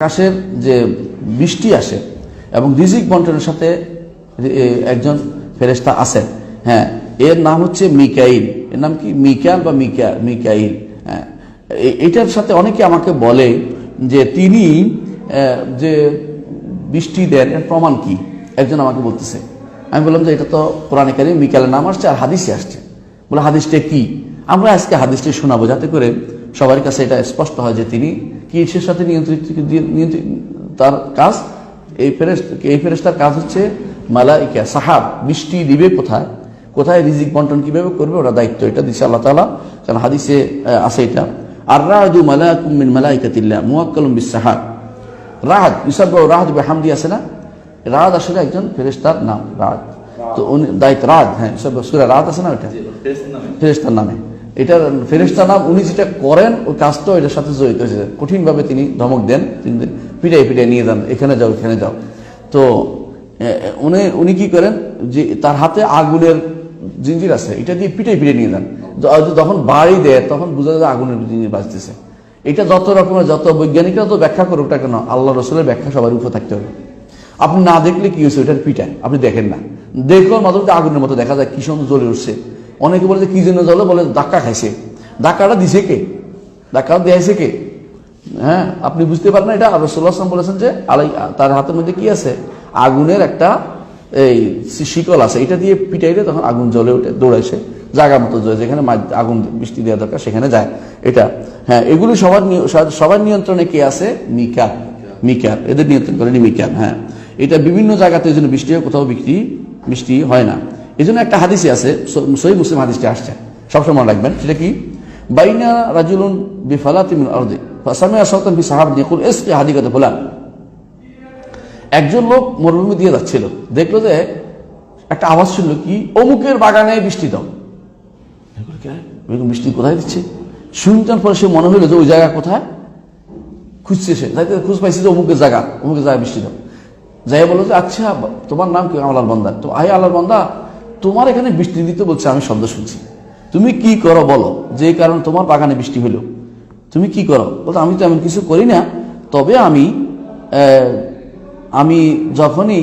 আকাশের যে বৃষ্টি আসে এবং রিজিক বন্টনের সাথে একজন ফেরেস্তা আছেন। হ্যাঁ এর নাম হচ্ছে মিকাইল। এর নাম কি? মিকাল বা মিকা, মিকাইল। হ্যাঁ এটার সাথে অনেকে আমাকে বলে যে তিনি যে বৃষ্টি দেন, এর প্রমাণ কি? একজন আমাকে বলতেছে। আমি বললাম যে এটা তো কোরআনে মিকালের নাম আসছে আর হাদিসে আসছে। বলে হাদিসটা কি? আমরা আজকে হাদিসটি শোনাবো যাতে করে সবার কাছে এটা স্পষ্ট হয় যে তিনি কিসের সাথে নিয়ন্ত্রিত নিয়ন্ত্রিত তার কাজ এই ফেরেস্ট এই ফেরেস্তার কাজ হচ্ছে মালাইকা সাহাব বৃষ্টি দিবে কোথায়? কোথায় রিজিক বন্টন কীভাবে করবে? ওরা দায়িত্ব এটা দিচ্ছে আল্লাহ তালা কারণ হাদিসে আছে এটা। আর রাজু মালাকুম মিন মালাইকাতিল্লাহ মুয়াক্কালুম বিস সাহাব রাহাদ ইসাব রাহাদ বেহামদি আছে না? রাহাদ আসলে একজন ফেরেস্তার নাম রাহাদ। তো উনি দায়িত্ব রাহাদ হ্যাঁ ইসাব সুরা রাহাদ আছে না ওটা ফেরেস্তার নামে। এটার ফেরেস্তার নাম, উনি যেটা করেন, ওই কাজটাও এটার সাথে জড়িত হয়েছে। কঠিনভাবে তিনি ধমক দেন, তিনি পিটাই পিটাই, নিয়ে যান, এখানে যাও এখানে যাও। তো উনি উনি কি করেন যে, তার হাতে আগুনের জিঞ্জির আছে, এটা দিয়ে পিটাই পিটাই নিয়ে যান। যখন বাড়ি দেয়, তখন বোঝা যায় আগুনের জিঞ্জির বাঁচতেছে এটা যত রকমের, যত বৈজ্ঞানিকরা তো ব্যাখ্যা করুক না কেন আল্লাহ রসুলের ব্যাখ্যা সবার উপর থাকতে হবে। আপনি না দেখলে কি হয়েছে? ওইটার পিঠায় আপনি দেখেন না। দেখলেও তো আগুনের মতো দেখা যায়, কি সুন্দর জ্বলে উঠছে। অনেকে বলে যে, কি জন্য জ্বলে? বলে, ধাক্কা খাইছে। ধাক্কাটা দিছে কে? ধাক্কাটা দিয়েছে কে? হ্যাঁ আপনি বুঝতে পারেন না এটা? রসুল্লাহ আসলাম বলেছেন যে, আলাই, তার হাতের মধ্যে কি আছে? আগুনের একটা, এই শিকল আছে। এটা দিয়ে পিটাইলে তখন আগুন জ্বলে ওঠে, দৌড়াইছে। জায়গা মতো জ্বলে, যেখানে আগুন, বৃষ্টি দেওয়া দরকার, সেখানে যায়। এটা হ্যাঁ এগুলি সবার সবার নিয়ন্ত্রণে কে আছে? মিকা মিকার এদের নিয়ন্ত্রণ করেনি মিকার হ্যাঁ। এটা বিভিন্ন জায়গাতে জন্য বৃষ্টি হয়, কোথাও বৃষ্টি বৃষ্টি হয় না। এই জন্য একটা হাদিসে আছে সই মুসলিম হাদিসটি আসছে। সবসময় মনে রাখবেন, সেটা কি? বাইনা রাজুলুন বিফালাতিমিন আরদে ফাসামে আসাতান বি সাহাব ইয়াকুল ইসকি হাদিকাতে একজন লোক মরুভূমি দিয়ে যাচ্ছিল, দেখল যে একটা আওয়াজ শুনলো কি, অমুকের বাগানে বৃষ্টি দাও। বৃষ্টি কোথায় দিচ্ছে? শুনতার পরে সে মনে হইল যে ওই জায়গা কোথায়? খুঁজছে সে, যাইতে খুঁজ পাইছে যে অমুকের জায়গা অমুকের জায়গা বৃষ্টি দাও। যাই বলো যে আচ্ছা তোমার নাম কি? আল্লাহর বান্দা। তো আই আল্লাহর বান্দা তোমার এখানে বৃষ্টি দিতে বলছে, আমি শব্দ শুনছি। তুমি কি করো বলো? যে কারণে তোমার বাগানে বৃষ্টি হলো তুমি কি করো? বলতো আমি তো এমন কিছু করি না। তবে আমি আমি যখনই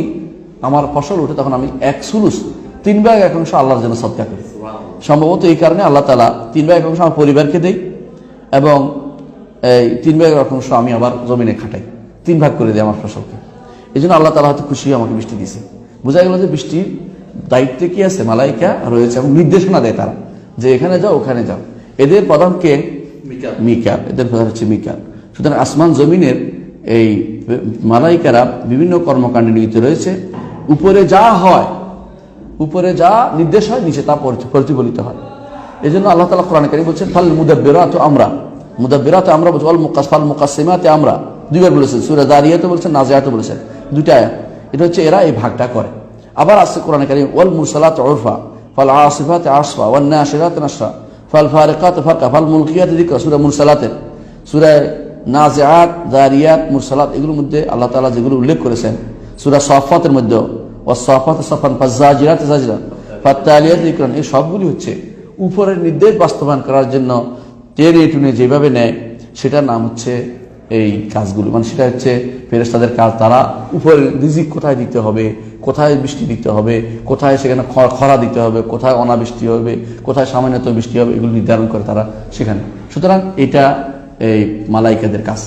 আমার ফসল ওঠে তখন আমি এক সুলুস, তিন ভাগ এক অংশ আল্লাহর জন্য সৎকার করি। সম্ভবত এই কারণে আল্লাহ তালা তিন ভাগ এক অংশ আমার পরিবারকে দেই এবং এই তিন ভাগ এক অংশ আমি আবার জমিনে খাটাই। তিন ভাগ করে দিই আমার ফসলকে। এই জন্য আল্লাহ তালা হয়তো খুশি আমাকে বৃষ্টি দিয়েছে। বোঝা গেল যে বৃষ্টির দায়িত্বে কি আছে? মালাইকা রয়েছে এবং নির্দেশনা দেয় তারা যে এখানে যাও ওখানে যাও। এদের প্রধান কে? মিকার এদের প্রধান হচ্ছে মিকার সুতরাং আসমান জমিনের এই মালাইকারা বিভিন্ন কর্মকাণ্ডে নিয়োজিত রয়েছে। উপরে যা হয় উপরে যা নির্দেশ হয় নিচে তা প্রতিফলিত হয়। এই জন্য আল্লাহ তালা কোরআন কারি বলছেন ফাল মুদাব্বিরাত আমরা। মুদাব্বিরাত আমরা বলছি অল মুকাস ফাল মুকাসিমাতে আমরা। দুইবার বলেছেন সুরা দাঁড়িয়াতে বলেছেন নাজিয়াতে বলেছেন। দুইটা আয়াত। এটা হচ্ছে এরা এই ভাগটা করে। আবার আসছে কোরআন কারি ওয়াল মুরসালাত উরফা, ফাল আসিফাত আসফা ওয়ান নাশিরাত নাশরা, ফাল ফারিকাত ফারকা ফাল মুলকিয়াত যিকরা সূরা মুরসালাতের, সূরা নাজিআত, দারিয়াত, মুরসালাত, এগুলোর মধ্যে আল্লাহ তাআলা যেগুলো উল্লেখ করেছেন, সূরা সাফাতের মধ্যে ওয়াসাফাত সাফান ফাজ্জাজিরাত জাজরা ফাত্তালিয়াত যিকরান, এই সবগুলি হচ্ছে উপরের নির্দেশ বাস্তবায়ন করার জন্য টেনে টুনে যেভাবে নেয়, সেটার নাম হচ্ছে এই কাজগুলো। মানে সেটা হচ্ছে ফেরেস্তাদের কাজ, তারা উপরে রিজিক কোথায় দিতে হবে কোথায় বৃষ্টি দিতে হবে, কোথায় সেখানে খরা দিতে হবে, কোথায় অনাবৃষ্টি হবে, কোথায় সামান্যত বৃষ্টি হবে, এগুলো নির্ধারণ করে তারা সেখানে। সুতরাং এটা এই মালাইকাদের কাজ।